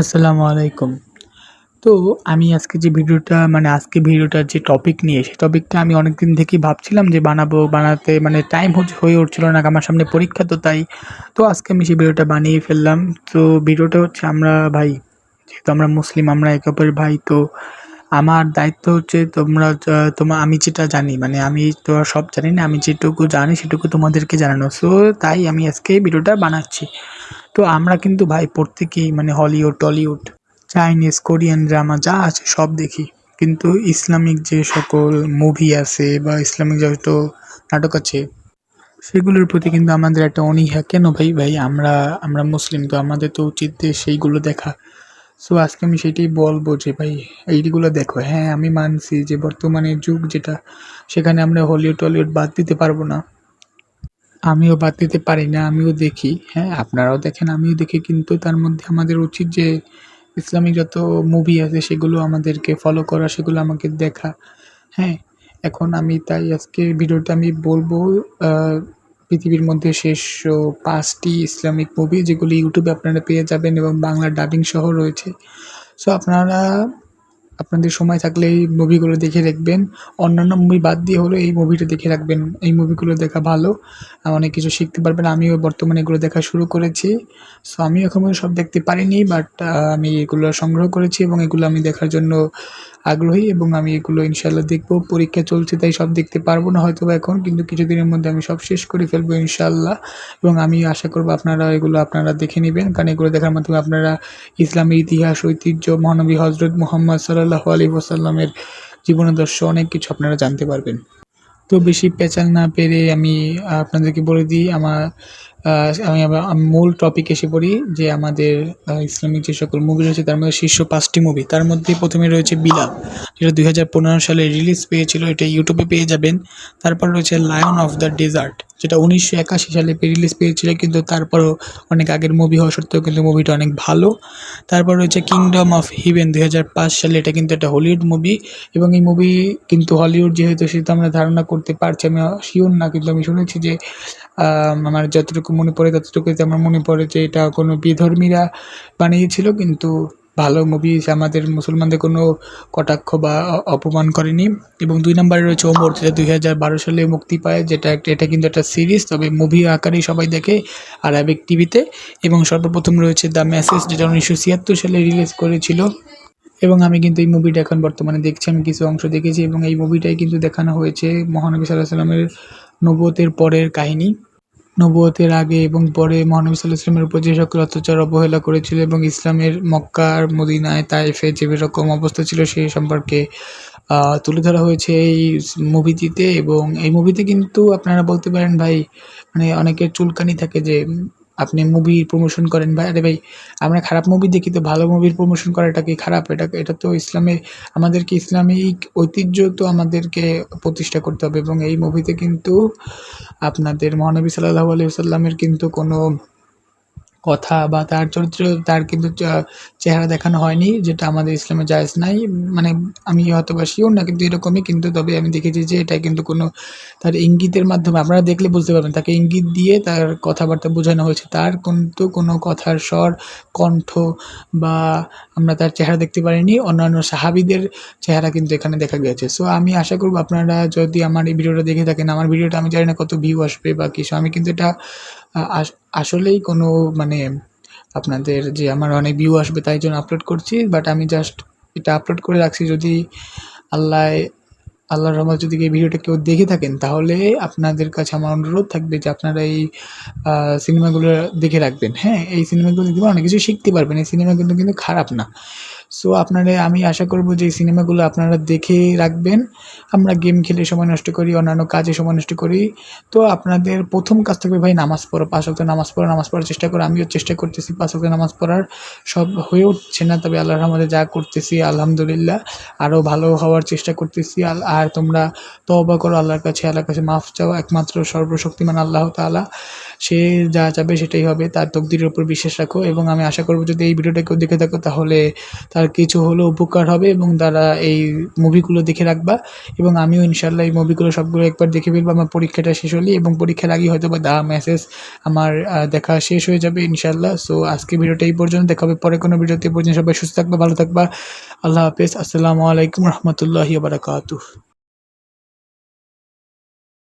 আসসালামু আলাইকুম। তো আমি আজকে যে ভিডিওটা মানে আজকে ভিডিওটার যে টপিক নিয়ে সেই টপিকটা আমি অনেক দিন থেকেই ভাবছিলাম যে বানাবো, বানাতে মানে টাইম হয়ে উঠছিল না। আমার সামনে পরীক্ষা তো তাই। তো আজকে আমি সেই ভিডিওটা বানিয়ে ফেললাম। তো ভিডিওটা হচ্ছে আমরা ভাই, যেহেতু আমরা মুসলিম আমরা একে অপরের ভাই তো আমার দায়িত্ব হচ্ছে তোমরা তোমা আমি যেটা জানি মানে আমি তো সব জানি না। আমি যেটুকু জানি সেটুকু তোমাদেরকে জানানো। সো তাই আমি আজকে এই ভিডিওটা বানাচ্ছি। তো আমরা কিন্তু ভাই প্রত্যেকেই মানে Hollywood, Tollywood, Chinese, Korean drama যা আছে সব দেখি। কিন্তু ইসলামিক যে সকল মুভি আছে বা ইসলামিক যত নাটক আছে সেগুলোর প্রতি কিন্তু আমাদের একটা অনীহা। কেন ভাই? ভাই আমরা আমরা মুসলিম তো আমাদের তো উচিত সেইগুলো দেখা। সো আজকে আমি সেটাই বলব যে ভাই এইগুলো দেখো। হ্যাঁ, আমি মানছি যে বর্তমানে যুগ যেটা সেখানে আমরা হলিউড, টলিউড বাদ দিতে পারব না। আমিও বাদ দিতে পারি না। আমিও দেখি। হ্যাঁ, আপনারাও দেখেন, আমিও দেখি। কিন্তু তার মধ্যে আমাদের উচিত যে ইসলামিক যত মুভি আছে সেগুলো আমাদেরকে ফলো করা, সেগুলো আমাকে দেখা। হ্যাঁ, এখন আমি তাই আজকে ভিডিওটা আমি বলব পৃথিবীর মধ্যে শেষ পাঁচটি ইসলামিক মুভি যেগুলি ইউটিউবে আপনারা পেয়ে যাবেন এবং বাংলা ডাবিং সহ রয়েছে। সো আপনারা, আপনাদের সময় থাকলে এই মুভিগুলো দেখে রাখবেন। অন্যান্য মুভি বাদ দিয়ে হলেও এই মুভিটা দেখে রাখবেন। এই মুভিগুলো দেখা ভালো। অনেক কিছু শিখতে পারবেন। আমিও বর্তমানে এগুলো দেখা শুরু করেছি। সো আমি এখনও সব দেখতে পারিনি বাট আমি এগুলো সংগ্রহ করেছি এবং এগুলো আমি দেখার জন্য আগ্রহী এবং আমি এগুলো ইনশাল্লাহ দেখব। পরীক্ষা চলছে তাই সব দেখতে পারব না হয়তোবা এখন কিন্তু কিছুদিনের মধ্যে আমি সব শেষ করে ফেলব ইনশাআল্লাহ এবং আমি আশা করব আপনারা এগুলো আপনারা দেখে নেবেন কারণ এগুলো দেখার মাধ্যমে আপনারা ইসলামের ইতিহাস, ঐতিহ্য, মহানবী হজরত মুহাম্মদ সাল্লাল্লাহু আলাইহি ওয়াসাল্লামের জীবনাদর্শ অনেক কিছু আপনারা জানতে পারবেন। তো বেশি পেঁচাল না পেরে আমি আপনাদেরকে বলে দিই আমার আমি আবার মূল টপিক এসে পড়ি যে আমাদের ইসলামিক যে সকল মুভি রয়েছে, তার মধ্যে শীর্ষ পাঁচটি মুভি। তার মধ্যে প্রথমে রয়েছে 'বিলাল' যেটা ২০১৫ সালে রিলিজ পেয়েছিল। এটা ইউটিউবে পেয়ে যাবেন। তারপর রয়েছে 'লায়ন অফ দ্য ডেজার্ট' যেটা ১৯৮১ সালে পে রিলিজ পেয়েছিল, কিন্তু তারপরও অনেক আগের মুভি হওয়া সত্ত্বেও কিন্তু মুভিটা অনেক ভালো। তারপর রয়েছে 'কিংডম অফ হেভেন' ২০০৫ সালে এটা কিন্তু একটা হলিউড মুভি এবং এই মুভি কিন্তু হলিউড যেহেতু, সেহেতু আমরা ধারণা করতে পারছি। আমি শিওর না, কিন্তু আমি শুনেছি যে আমার যতটুকু মনে পড়ে ততটুকুতে আমার মনে পড়ে যে এটা কোনো বিধর্মীরা বানিয়েছিল, কিন্তু ভালো মুভি আমাদের মুসলমানদের কোনো কটাক্ষ বা অপমান করেনি এবং দুই নম্বরে রয়েছে 'ওমর' যেটা ২০১২ সালে মুক্তি পায়, যেটা একটা এটা কিন্তু একটা সিরিজ, তবে মুভি আকারেই সবাই দেখে আরাবিক টিভিতে এবং সর্বপ্রথম রয়েছে 'দ্য মেসেজ' যেটা ১৯৭৬ সালে রিলিজ করেছিল এবং আমি কিন্তু এই মুভিটা এখন বর্তমানে দেখছি। আমি কিছু অংশ দেখেছি, এবং এই মুভিটাই কিন্তু দেখানো হয়েছে মহানবী সাল্লাল্লাহু আলাইহি ওয়াসাল্লামের নবুয়তের পরের কাহিনী। নবতের আগে এবং পরে মহানবী সাল্লাহ ইসলামের উপর যে সকল অত্যাচার অবহেলা করেছিল এবং ইসলামের মক্কার মদিনায় মদিনায়, যে রকম অবস্থা ছিল সেই সম্পর্কে তুলে ধরা হয়েছে এই মুভিটিতে এবং এই মুভিতে কিন্তু আপনারা বলতে পারেন ভাই মানে অনেকের চুলকানি থাকে যে আপনি মুভি প্রমোশন করেন ভাই। আরে ভাই, আমরা খারাপ মুভি দেখি তো ভালো মুভির প্রমোশন করাটা কি খারাপ? এটা এটা তো ইসলামে, আমাদেরকে ইসলামিক ঐতিহ্য তো আমাদেরকে প্রতিষ্ঠা করতে হবে এবং এই মুভিতে কিন্তু আপনাদের মহানবী সাল্লাল্লাহু আলাইহি ওয়াসাল্লামের কিন্তু কোনো কথা বা তার চরিত্র তার কিন্তু চেহারা দেখানো হয়নি যেটা আমাদের ইসলামে জায়েজ নাই। মানে আমি হয়তোবা শিওর না কিন্তু এরকমই কিন্তু তবে আমি দেখেছি যে এটা কিন্তু কোনো তার ইঙ্গিতের মাধ্যমে আপনারা দেখলে বুঝতে পারবেন। তাকে ইঙ্গিত দিয়ে তার কথাবার্তা বোঝানো হয়েছে। তার কিন্তু কোনো কথার স্বর, কণ্ঠ বা আমরা তার চেহারা দেখতে পারিনি। অন্যান্য সাহাবিদের চেহারা কিন্তু এখানে দেখা গিয়েছে। সো আমি আশা করব আপনারা যদি আমার এই ভিডিওটা দেখে থাকেন, আমার ভিডিওটা আমি জানি না কত ভিউ আসবে বা কিছু। আমি কিন্তু এটা আসলেই কোনো মানে আপনাদের যে আমার অনেক ভিউ আসবে তাই জন্য আপলোড করছি। বাট আমি জাস্ট এটা আপলোড করে রাখছি যদি আল্লায় আল্লাহর রহমতে যদি এই ভিডিওটা কেউ দেখে থাকেন, তাহলে আপনাদের কাছে আমার অনুরোধ থাকবে যে আপনারা এই সিনেমাগুলো দেখে রাখবেন। হ্যাঁ? এই সিনেমাগুলো দেখলে অনেক কিছু শিখতে পারবেন। এই সিনেমাগুলো কিন্তু খারাপ না। সো আপনারা আমি আশা করব যে সিনেমাগুলো আপনারা দেখে রাখবেন। আমরা গেম খেলে সময় নষ্ট করি, অন্যান্য কাজে সময় নষ্ট করি। তো আপনাদের প্রথম কাজ থাকবে ভাই নামাজ পড়া। ৫ ওয়াক্ত নামাজ পড়া, নামাজ পড়ার চেষ্টা করো। আমিও চেষ্টা করতেছি ৫ ওয়াক্ত নামাজ পড়ার। সব হয়ে উঠছে না তবে আল্লাহর রহমতে যা করতেছি আলহামদুলিল্লাহ। আরও ভালো হওয়ার চেষ্টা করতেছি। আর তোমরা তওবা করো আল্লাহর কাছে। আল্লাহর কাছে মাফ চাও। একমাত্র সর্বশক্তিমান আল্লাহ তাআলা। সে যা চাবে সেটাই হবে। তার তকদিরের উপর বিশ্বাস রাখো এবং আমি আশা করব যদি এই ভিডিওটা কেউ দেখে থাকো তাহলে তার কিছু হলেও উপকার হবে এবং তারা এই মুভিগুলো দেখে রাখবা এবং আমিও ইনশাল্লাহ এই মুভিগুলো সবগুলো একবার দেখে ফেলব, আমার পরীক্ষাটা শেষ হলে এবং পরীক্ষার আগেই হয়তো বা দা মেসেজ আমার দেখা শেষ হয়ে যাবে ইনশাল্লাহ সো আজকে ভিডিওটা এই পর্যন্ত, দেখা হবে পরে কোনো ভিডিওতে পর্যন্ত সবাই সুস্থ থাকবা, ভালো থাকবা আল্লাহ হাফেজ, আসসালামু আলাইকুম রহমতুল্লাহি বারাকাতুহ